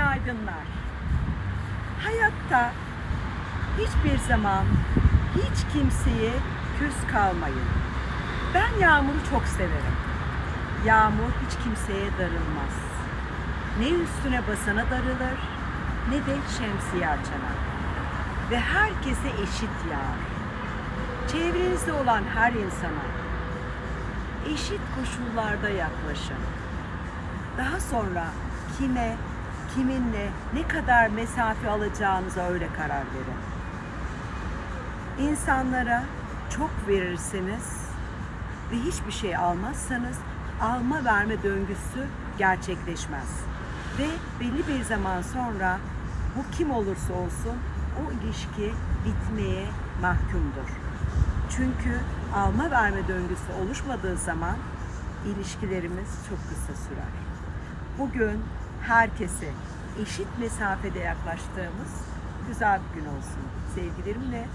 günaydınlar. Hayatta hiçbir zaman hiç kimseye küs kalmayın. Ben yağmuru çok severim. Yağmur hiç kimseye darılmaz. Ne üstüne basana darılır ne de şemsiye açana. Ve herkese eşit yağar. Çevrenizde olan her insana eşit koşullarda yaklaşın. Daha sonra kime, kiminle ne kadar mesafe alacağınıza öyle karar verin. İnsanlara çok verirseniz ve hiçbir şey almazsanız alma verme döngüsü gerçekleşmez. Ve belli bir zaman sonra bu kim olursa olsun o ilişki bitmeye mahkumdur. Çünkü alma verme döngüsü oluşmadığı zaman ilişkilerimiz çok kısa sürer. Bugün herkese eşit mesafede yaklaştığımız güzel bir gün olsun. Sevgilerimle